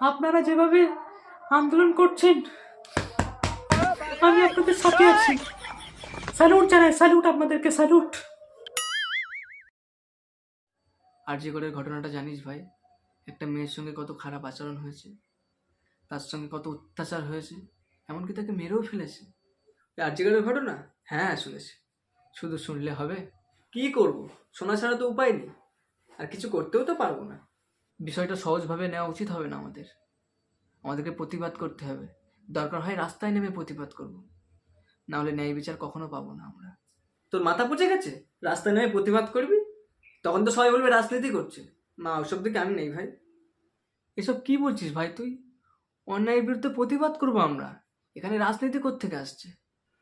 আপনারা যেভাবে আন্দোলন করছেন, আমি আপনাদের সাথে আছি। স্যালুট জানাই, স্যালুট আপনাদেরকে, স্যালুট। আরজিগড়ের ঘটনাটা জানিস ভাই, একটা মেয়ের সঙ্গে কত খারাপ আচরণ হয়েছে, তার সঙ্গে কত অত্যাচার হয়েছে, এমনকি তাকে মেরেও ফেলেছে। আরজিগড়ের ঘটনা? হ্যাঁ শুনেছি। শুধু শুনলে হবে? কি করব? শোনা ছাড়া তো উপায় নেই। আর কিছু করতেও তো পারব না। বিষয়টা সহজভাবে নেওয়া উচিত হবে না আমাদের। আমাদেরকে প্রতিবাদ করতে হবে। দরকার হয় রাস্তায় নেমে প্রতিবাদ করব। না হলে ন্যায় বিচার কখনো পাবো না আমরা। তোর মাথা পচে গেছে? রাস্তায় নেমে প্রতিবাদ করবি? তখন তো সবাই বলবে রাজনীতি করছে। মা ওসব দিকে আমি নেই ভাই। এসব কি বলছিস ভাই তুই? অন্যায়ের বিরুদ্ধে প্রতিবাদ করব আমরা। এখানে রাজনীতি থেকে আসছে?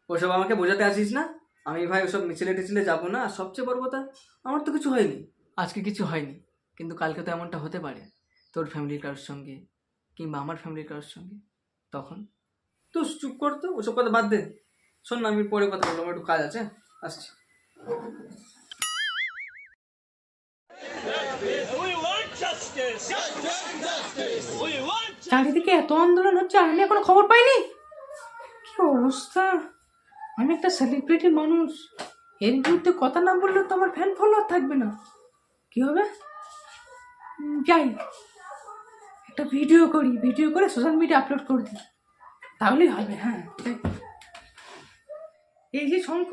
ওসব আমাকে বোঝাতে আসিস না? আমি ভাই ওসব মিছিলে টিছিলে যাব না। আর সবচেয়ে বড় কথা আমার তো কিছু হয়নি। আজকে কিছু হয়নি। কিন্তু কালকে তো এমনটা হতে পারে তোর ফ্যামিলির কারোর সঙ্গে কিংবা আমার ফ্যামিলির কারোর সঙ্গে তখন? তো চুপ কর তো ওসব কথা বাদ দে। শোন না আমি পরে কথা বলব আমার একটু কাজ আছে আসছি। চারিদিকে এত আন্দোলন হচ্ছে আমি এখনও খবর পাইনি। কি অবস্থা? আমি একটা সেলিব্রিটি মানুষ। এর বিরুদ্ধে কথা না বললে তো আমার ফ্যান ফলোয়ার থাকবে না। কি হবে? যাই একটা ভিডিও করি ভিডিও করে সোশ্যাল মিডিয়া আপলোড করে দিই। তাহলেই হবে হ্যাঁ এই যে শঙ্খ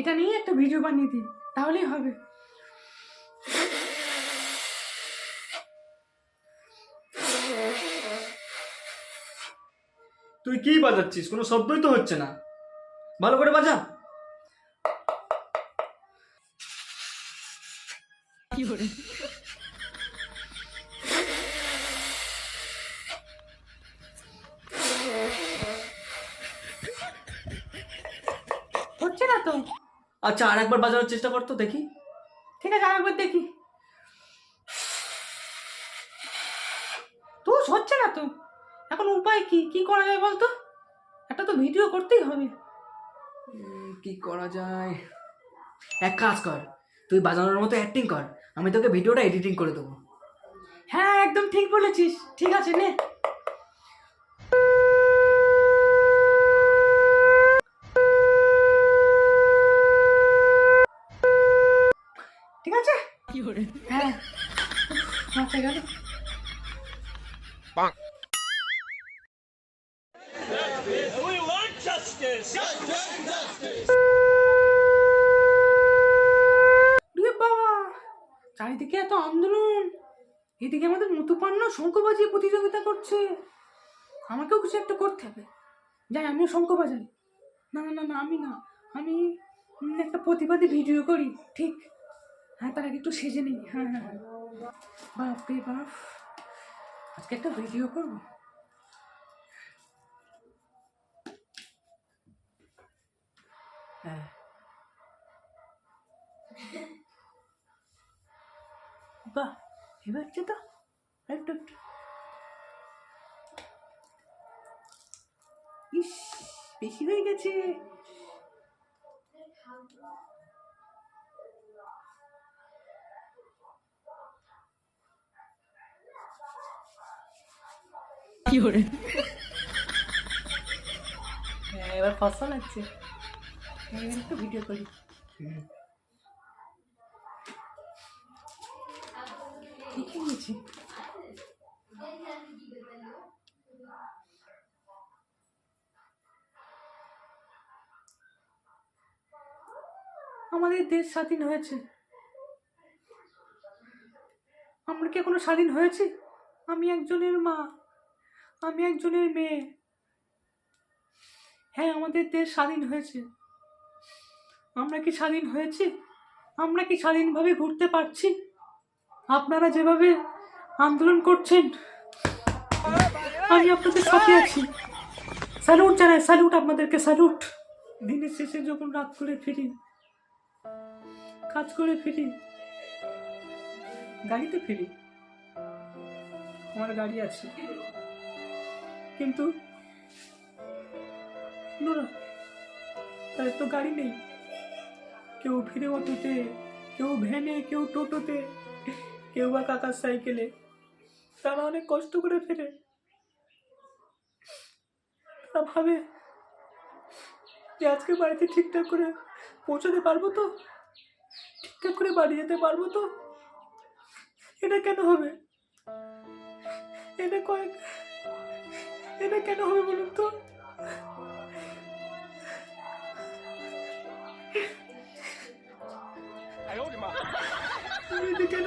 এটা নিয়ে একটা ভিডিও বানিয়ে দিই তাহলেই হবে। তুই কি বাজাচ্ছিস? কোনো শব্দই তো হচ্ছে না। ভালো করে বাজা। হচ্ছে না তো। আচ্ছা আর একবার বাজানোর চেষ্টা করতো দেখি। ঠিক আছে আর একবার দেখি। তো হচ্ছে না তো। এখন উপায় কি? কি করা যায় বলতো? একটা তো ভিডিও করতেই হবে। কি করা যায়? এক কাজ কর তুই বাজানোর মতো অ্যাক্টিং কর আমি তোকে ভিডিওটা এডিটিং করে দেবো। হ্যাঁ একদম ঠিক বলেছিস। ঠিক আছে নে ঠিক আছে হ্যাঁ মাথা গেল we want justice. রে বাবা চারিদিকে এত আন্দোলন। এদিকে আমাদের মুতুপান্ন শঙ্খ বাজিয়ে প্রতিযোগিতা করছে। আমাকেও কিছু একটা করতে হবে। যাই আমিও শঙ্খ বাজাই না না না না আমি না। আমি একটা প্রতিবাদী ভিডিও করি ঠিক? হ্যাঁ তার আগে একটু সেজে নিই। হ্যাঁ হ্যাঁ হ্যাঁ। বাপ রে বাপ। আজকে একটা ভিডিও করব? হ্যাঁ। বাহ, এবার তো? একটু একটু। ইস, বেশি হয়ে গেছে। হ্যাঁ, এবার ফসল এবার একটু ভিডিও করি। আমাদের দেশ স্বাধীন হয়েছে। আমরা কি এখনও স্বাধীন হয়েছি? আমি একজনের মা। আমি একজনের মেয়ে। হ্যাঁ আমাদের দেশ স্বাধীন হয়েছে। আমরা কি স্বাধীন হয়েছি? আমরা কি স্বাধীনভাবে ঘুরতে পারছি? আপনারা যেভাবে আন্দোলন করছেন, আমি আপনাদের সাথে আছি। স্যালুট জানাই, স্যালুট আপনাদেরকে, স্যালুট। দিনের শেষে যখন রাত করে ফিরি, কাজ করে ফিরি, গাড়িতে ফিরি। আমার গাড়ি আছে। কিন্তু তাদের তো গাড়ি নেই। কেউ ফিরে অটোতে, কেউ ভ্যানে, কেউ টোটোতে, কেউ বা কাকার সাইকেলে। তারা অনেক কষ্ট করে ফেরে। ওরা ভাবে যে আজকে বাড়িতে ঠিকঠাক করে পৌঁছাতে পারব তো? ঠিকঠাক করে বাড়ি যেতে পারব তো? এটা কেন হবে? এটা কয়েক এটা কেন হবে বলুন তো? এটা কেন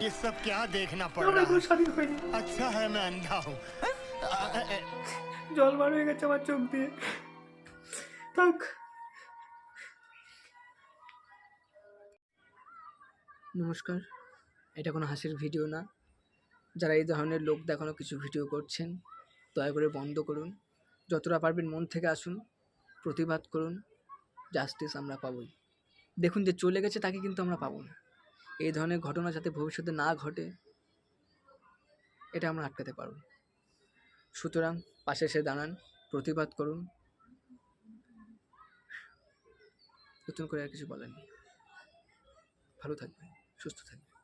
ये सब क्या देखना पड़ আমরা रहा কোনো है স্বাধীন হয়নি अच्छा है मैं अंधा हूँ জল বার হয়ে গেছে আমার চোখ দিয়ে থাক নমস্কার এটা কোনো হাসির ভিডিও না যারা এই ধরনের লোক দেখানো কিছু ভিডিও করছেন দয়া করে বন্ধ করুন যতটা পারবেন মন থেকে আসুন প্রতিবাদ করুন জাস্টিস আমরা পাবই দেখুন যে চলে গেছে তাকে কিন্তু আমরা পাবো না এই ধরনের ঘটনা যাতে ভবিষ্যতে না ঘটে, এটা আমরা আটকাতে পারব। সুতরাং পাশে এসে দাঁড়ান, প্রতিবাদ করুন। নতুন করে আর কিছু বলেন ভালো থাকবেন, সুস্থ থাকবেন।